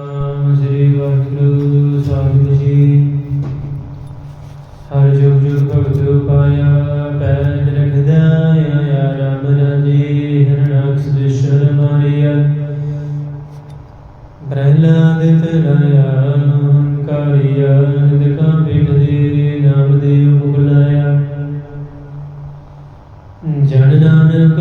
ਨਾਮ ਸ੍ਰੀ ਵਾਹਿਗੁਰੂ, ਸਾਹਿਬ ਜੀ। ਹਰ ਜੁਗ ਜੁਗ ਭਗਤ ਪਾਇਆ ਪੈਜ ਰਖਦਾ ਆਇਆ ਰਾਮ ਰਾਜੇ ਹਰਨਾਕਸ ਦੇ ਸ਼ਰਨ ਮਾਰਿਆ। ਪ੍ਰਹਿਲਾਦਿਤ ਰਾਇਆ ਹੰਕਾਰਿਆ ਨਿਤ ਕਾਂਪੇ ਦੇ ਨਾਮ ਦੇ ਮੁਗਲਾਇਆ। ਜਨ ਨਾਨਕ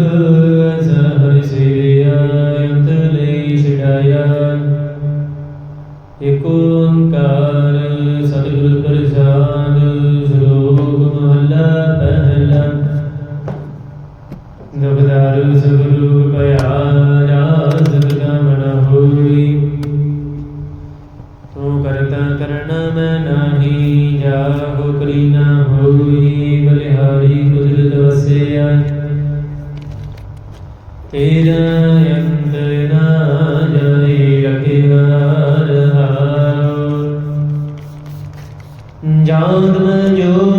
ਜਾਨ ਜੋ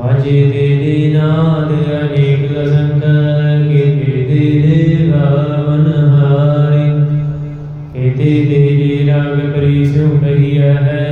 ਵਾਜੇ ਦੇ ਦੇ ਨਾਦ ਅਨੇਕ ਲਸੰਕਰ ਕੀਤੇ ਦੇ ਦੇ ਰਾਵਨ ਹਾਰੇ। ਕੀਤੇ ਦੇ ਜੀ ਰਾਗ ਪ੍ਰੀਸੁ ਕਹੀਆ ਹੈ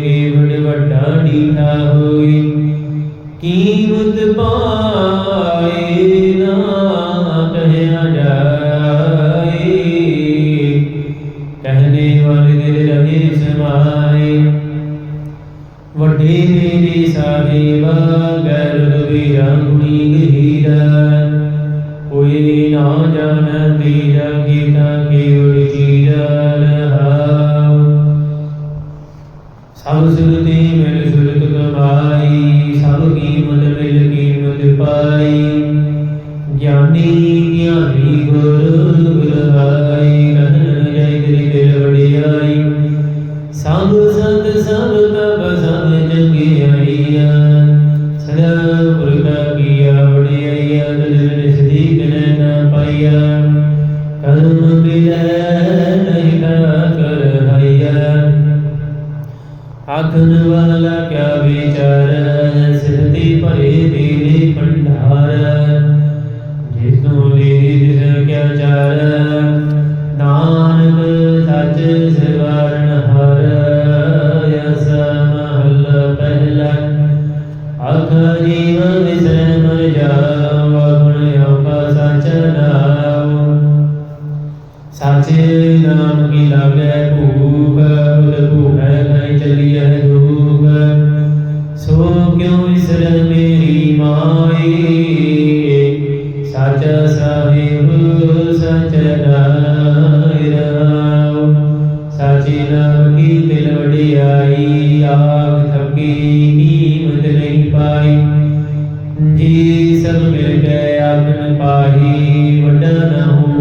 ਮੇਵੜ ਹੋਈ ਜਾਏ। ਕਹਨੇ ਵਾਲੇ ਦਿਲ ਰਹੇ ਵੱਡੇ ਮੇਰੇ ਸਾਹਿਬਾ ਗਰਬ ਵਿਰਾਮਣੀ ਕੋਈ ਨਾ ਜਾਣ ਤੇਰਾ ਕੀ ਆਖਣ ਵਾਲਾ ਕਿਆ ਵਿਚਾਰ ਸਿਰਤੀ ਭਰੇ ਦੀਨੇ ਪੰਡ ਰਾਹੀ ਵੱਡਾ ਨਾ ਹੋ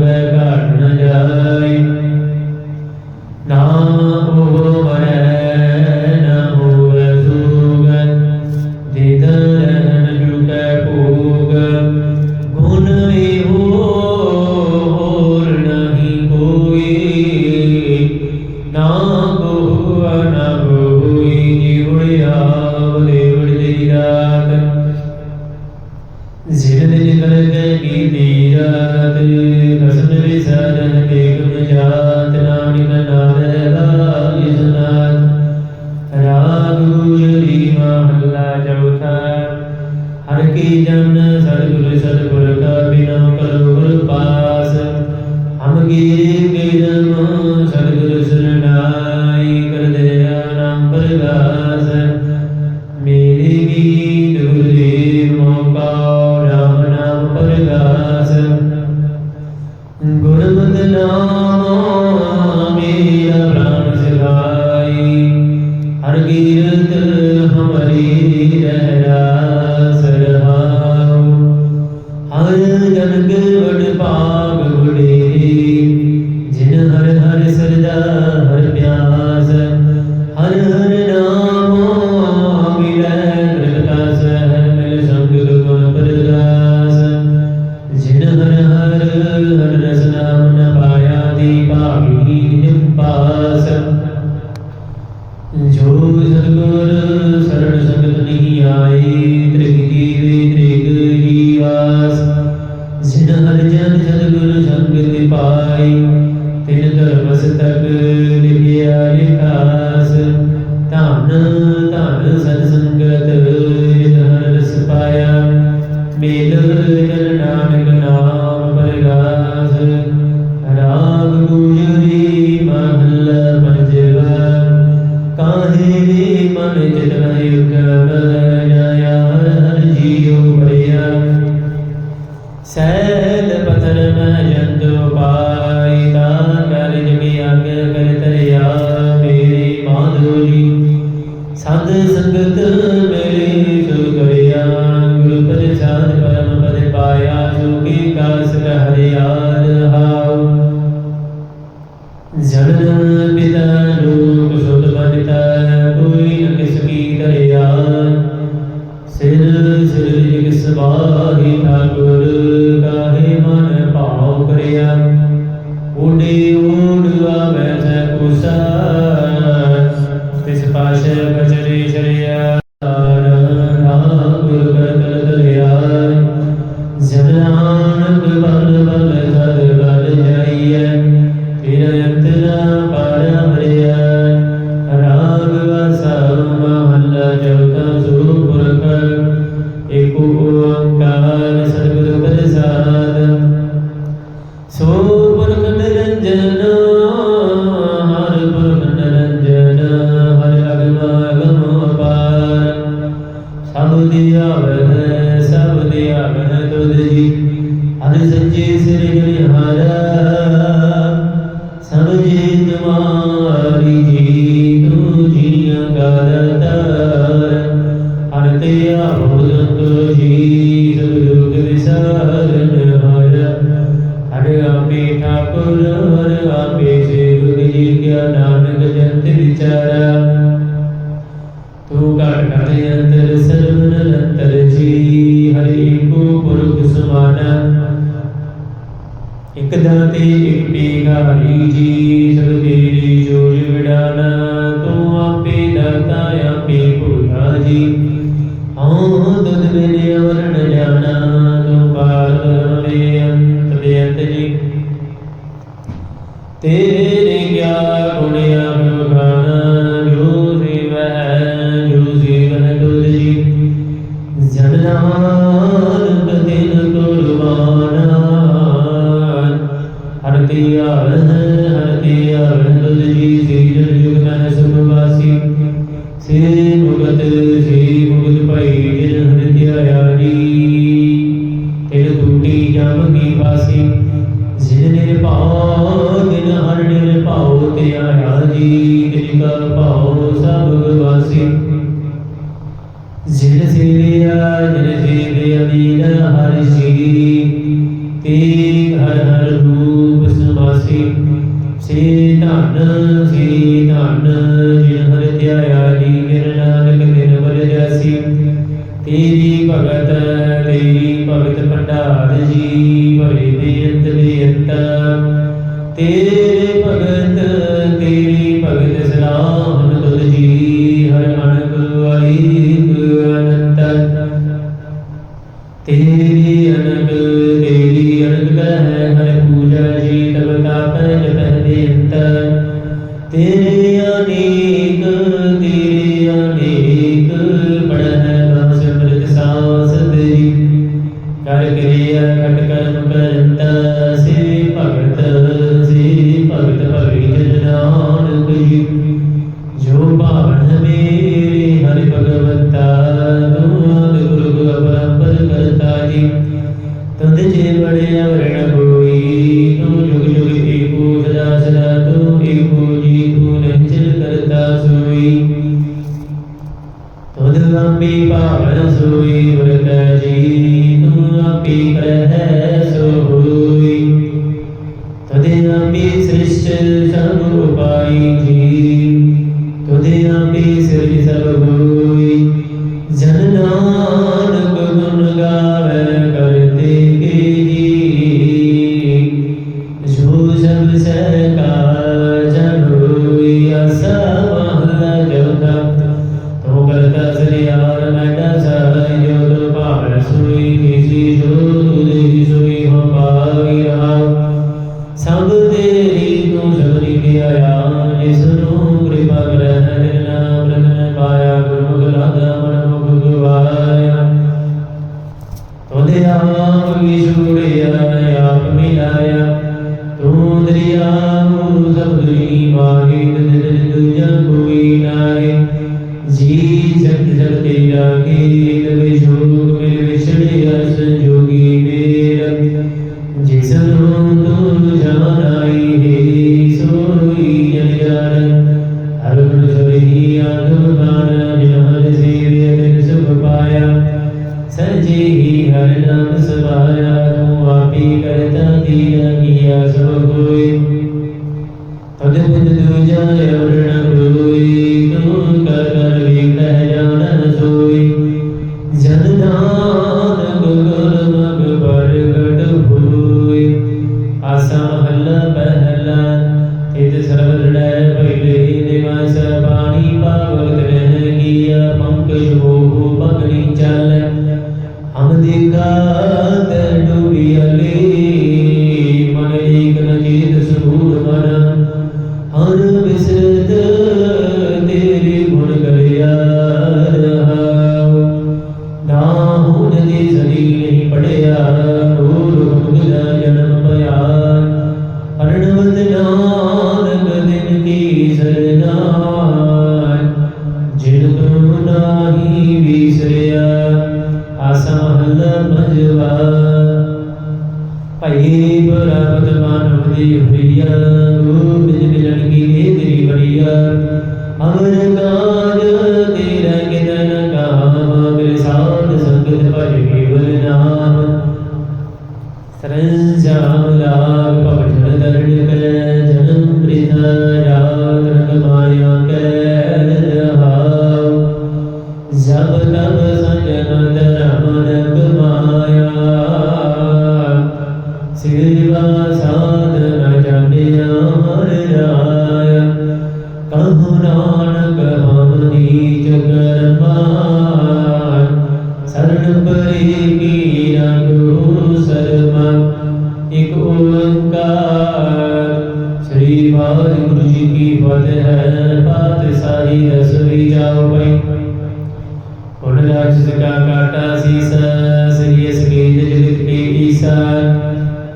No. ਕੀਆ ਨਾਨਕ ਜੰਤ ਵਿਚਾਰਾ। ਤੂੰ ਘਟ ਕਰੇ ਅੰਤਰ ਸਰਵ ਨਿਰੰਤਰ ਜੀ। ਹਰੀ ਕੋ ਪੁਰਖ ਸਮਾਨਾ ਇਕ ਦਾਤੇ, ਇਕ ਟੇਗਾ ਹਰੀ ਜੀ। ਸਭ ਤੇਰੀ ਜੋਜ ਵਿਡਾਨਾ ਤੂੰ ਆਪੇ ਦਾਤਾ, ਆਪੇ ਪੁਰਖਾ ਜੀ। ਹਉ ਦੁਦ ਬਿਨ ਅਵਰਣ ਪਿਆਰਾ ਜੀ। ਕਰਤਾ ਦੀਨਾ ਕੀਆ ਸਭ ਹੋਏ ਤਦ ਬਿਨ ਦੂਜਾ ਅਵਰਣ ਹੋਏ ਜਵਾ ਭਈ ਬਰਬਦ ਮਾਨਵ ਦੀ ਹੋਈਆ ਰੂਪ ਬਿਜ ਬਿਲਣ ਕੀ ਦੇ ਤੇਰੀ ਬੜੀਆ ਅਮਰ ਕਾ ਜਾਓ ਭਾਈ। ਉਹਨਾਂ ਦਾ ਜਿਸ ਕਾ ਕਾਟਾ ਸੀਸ ਸਰੀਏ ਸਗੇਜ ਜਿਲਿਤ ਕੇ ਈਸਾ।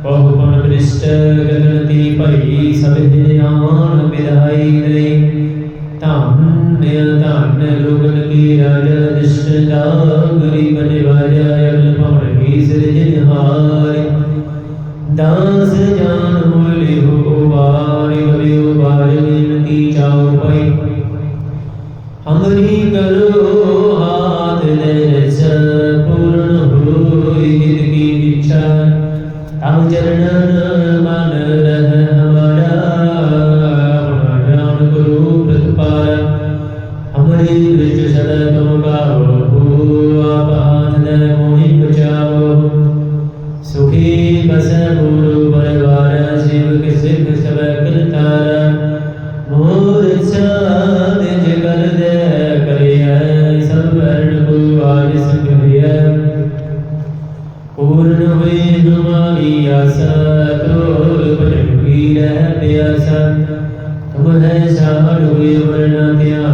ਬਹੁ ਪਨ ਬ੍ਰਿਸ਼ਟ ਗਗਨਤੀ ਭਈ, ਸਭ ਦੇ ਨਾਮ ਵਿਦਾਈ ਨਹੀਂ ਧੰਨ ਧੰਨ ਲੋਗਨ ਕੀ ਰਾਜਾ ਦਿਸ਼ਟ ਦਾ ਗਰੀਬ ਨਿਵਾਜਾ ਅਗਲ ਭਵਨ ਕੀ ਸਿਰਜਨਹਾਰ ਦਾਸ ਜਾਨ ਹੋਲੇ ਹੋਵਾ हमरी करो हाथ ले पूर्ण हुई जिंदगी इच्छा हम चरणन ਛਾੜੋਏ ਵਰਣਾ ਧਿਆਨ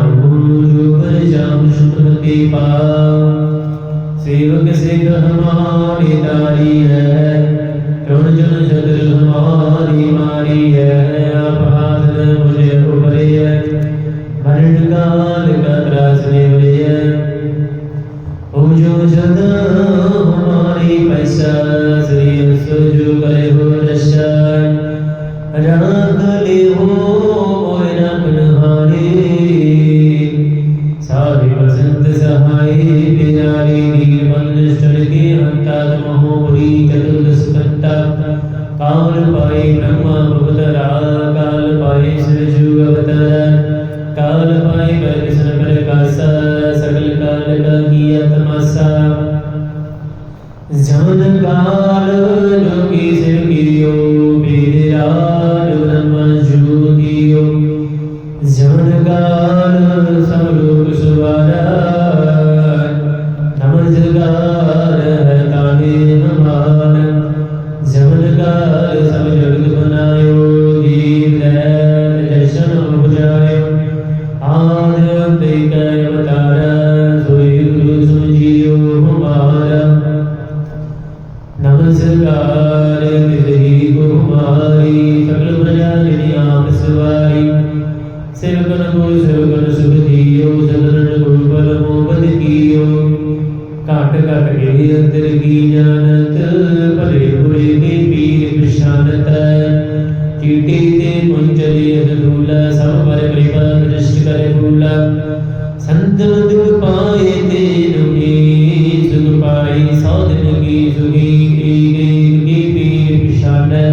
ਕਾਲ ਪਾਈ ਬ੍ਰਹਮਾ ਭੁਗਤਰਾ ਕਾਲ ਪਾਈ ਸਿਰਜੂ ਅਵਤਾਰ ਕਾਲ ਪਾਈ ਬੈਸਨ ਪ੍ਰਕਾਸ਼ਾ ਸਕਲ ਕਾਲ ਕਾ ਕੀਆ ਤਮਾਸਾ। ਜਨ ਕਾਲ ਲੋਕੀ ਸਿਰ ਕੀ ਭਲੇ ਅੰਦਰ ਕੀ ਜਾਣਤ, ਭਲੇ ਹੋਏ ਕੇ ਪੀਰ ਪਛਾਨਤ ਚੀਟੇ ਤੇ ਮੁੰਚਲੇ ਅਦਰੂਲਾ ਸਭ ਪਰ ਪ੍ਰੇਮਾ ਦ੍ਰਿਸ਼ਟ ਕਰੇ ਰੂਲਾ ਸੰਤਨ ਦੁਖ ਪਾਏ ਤੇ ਨੁਗੀ ਸੁਖ ਪਾਈ ਸਾਧਨ ਕੀ ਸੁਗੀ ਕੀ ਗਈ ਕੀ ਪੀਰ ਪਛਾਨੈ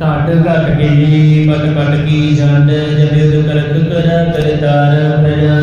ਘਟ ਘਟ ਗਈ ਪਟ ਪਟ ਕੀ ਜਾਣੈ ਜਦ ਕਰਤ ਕਰ ਕਰਤਾਰ ਪ੍ਰਜਾ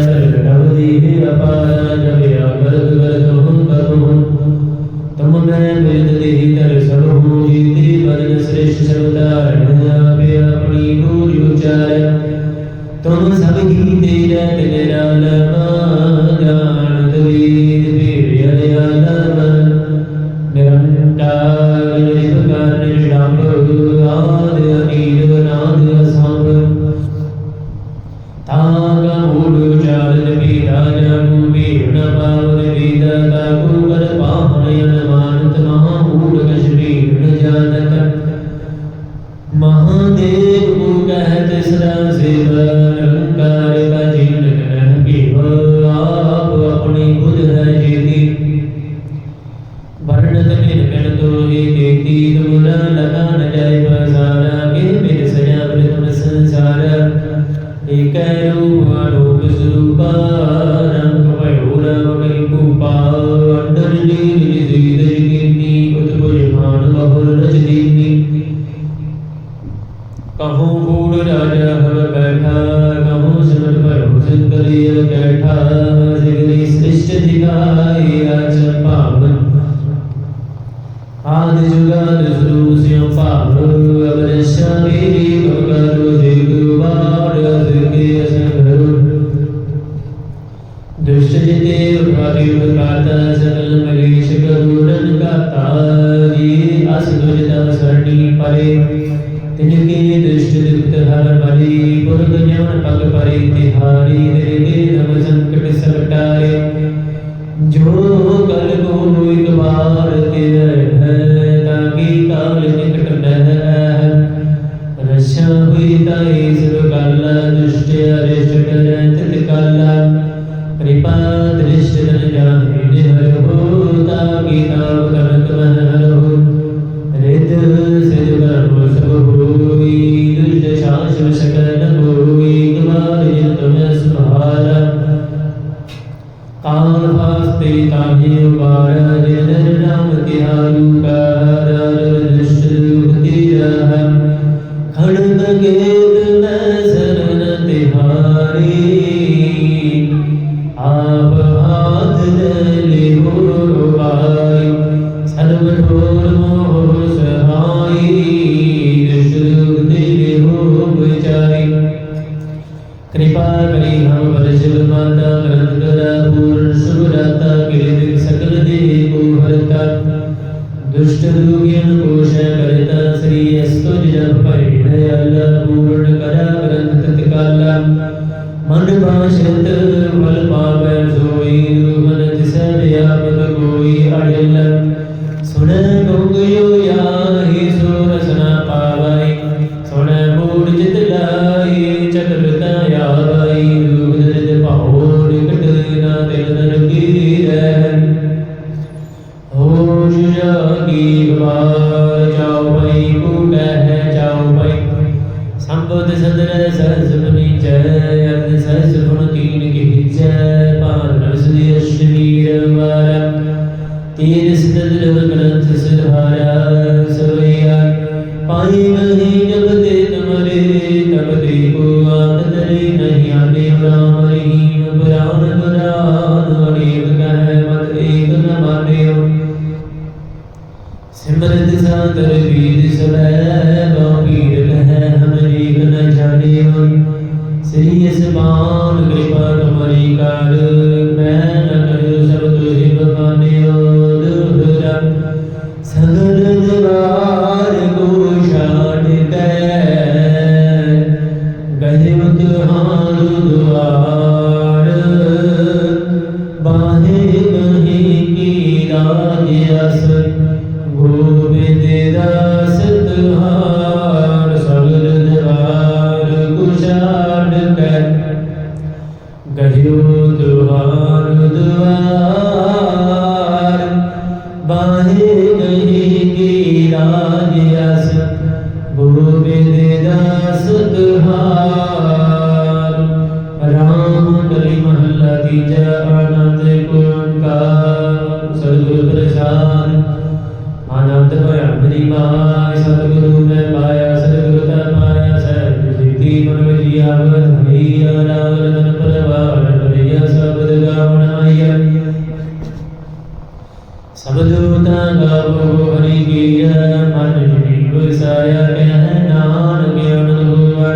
ਕੀ ਵਾਰ ਜਾਉ ਭਈ ਕੂ ਲਹਿ ਜਾਉ ਭਈ ਸੰਬੋਧ ਸਦਰ ਸਰਸ ਬਨੀ ਜੈ ਅਰਦ ਸਰਸ ਗੁਣ ਕੀਨ ਕੀ ਜੈ ਪਾਰ ਨਰਸ ਦੀ ਅਸ਼ਵੀਰ ਵਾਰ। ਤੀਰ ਸਿਦਰ ਗ੍ਰੰਥ ਸਿਧਾਰ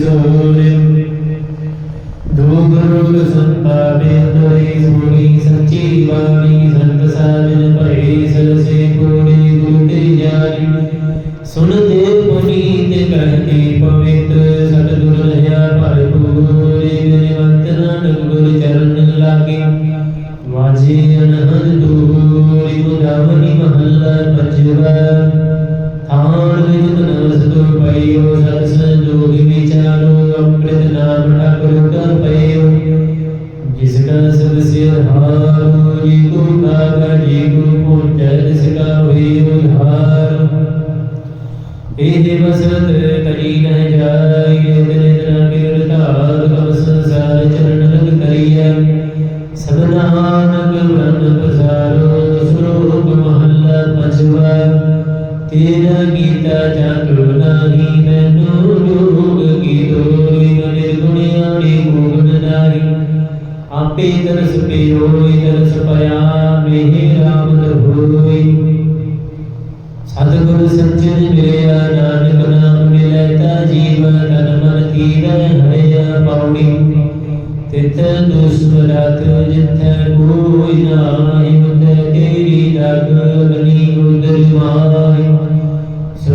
Jesus. ਤੇਰਾ ਗੀਤਾ ਜਾਗੋ ਨਹੀਂ, ਮੈਨੂੰ ਰੂਪ ਕੀ ਦੋਈ ਮਨੇ ਗੁਣਿਆਣੀ ਮੂਗਨ ਨਾਰੀ। ਆਪੇ ਤਰਸ ਪਿਓਈ ਤਰਸ ਪਿਆ ਮੇਹ ਰਾਮ ਹੋਈ ਸਤਿਗੁਰ ਸੰਜਨ ਮਿਲਿਆ, ਨਾਨਕ ਨਾਮ ਮਿਲਤਾ ਜੀਵਨ ਤਨ ਮਨ ਕੀੜਾ ਹਰਿਆ ਪਾਉਣੀ। ਤਿਤ ਦੁਸਮਰਤ ਜਿਥੈ ਕੋਈ ਨਾ ਹਿਮਤ ਤੇਰੀ ਲਗ ਬਣੀ ਉਦਰ ਮਾਈ